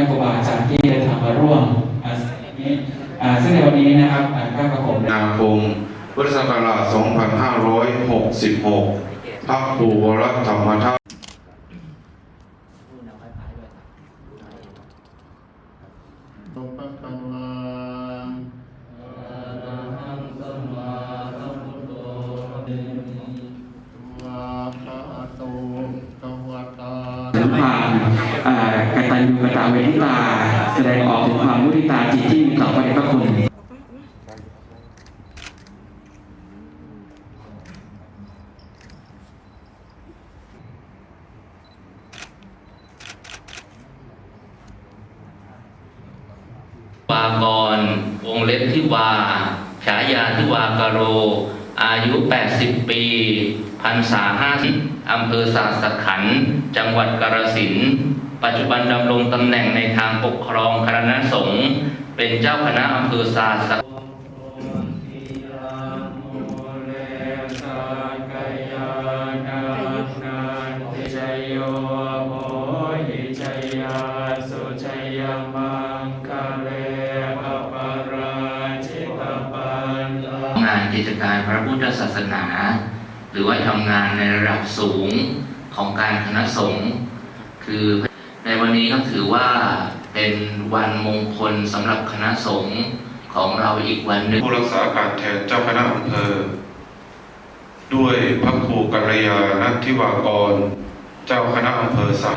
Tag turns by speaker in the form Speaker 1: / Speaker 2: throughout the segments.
Speaker 1: แม่ครูบาอาจารย์ที่เดินทำมาร่วมนี้ซึ่งในวันนี้นะครับอ่าข้าพระผม
Speaker 2: นาคมพุทธศักราช 2566พระครูวรธรรมธาตุ
Speaker 3: ตุ
Speaker 1: ถึงความอ่ากตัญญูกตเวทิตา แสดงออกถึงความมุทิตาจิตที่มีต่อพระเดชพระคุณ
Speaker 4: วากรวงเล็บที่วา ฉายาที่วากโร อายุ 80 ปีพรรษา50อำเภอสาสขันธ์จังหวัดกาฬสินธุ์ปัจจุบันดำรงตำแหน่งในทางปกครองคณะสงฆ์เป็นเจ้าคณะอำเภอสาสขันานกิจการพระพุทธศาสนา หรือว่าทำงานในระดับสูงของการคณะสงฆ์คือในวันนี้ก็ถือว่าเป็นวันมงคลสำหรับคณะสงฆ์ของเราอีกวันหนึ่ง
Speaker 2: ผู้รักษาการแทนเจ้าคณะอำเภอด้วยพระครูกัลยาณทิวากร เจ้าคณะอำเภอสัง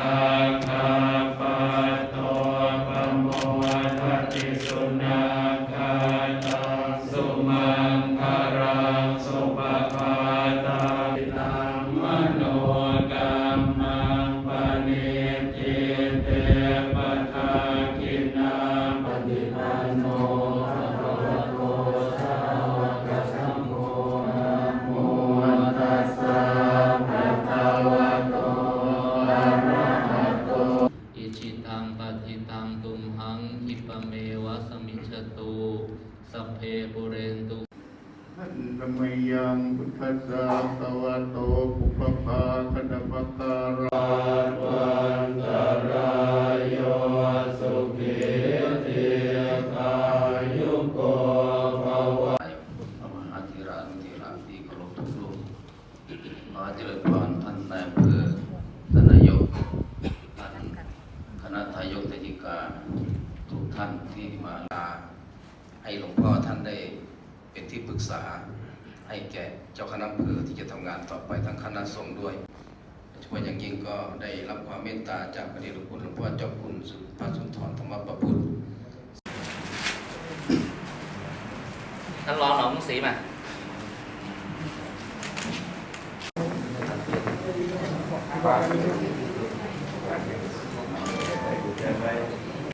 Speaker 3: ยังพุทธัสสะภะวะโตปุปปาคณปะการา ข
Speaker 5: อเจริญพรท่านนายอำเภอท่านนายกท่านคณะทายกทายิการทุกท่านที่มาลา ให้หลวงพ่อท่านได้เป็นที่ปรึกษา ให้แก่เจ้าคณะอำเภอที่จะทำงานต่อไปทั้งคณะสงฆ์ด้วยโดยเฉพาะอย่างยิ่งก็ได้รับความเมตตาจากพระเดชหลวงคุณหลวงพ่อเจ้าคุณสุพระสุนทรธรรมประพุทธ
Speaker 4: ท่านรองหนองมุสีมา
Speaker 3: เ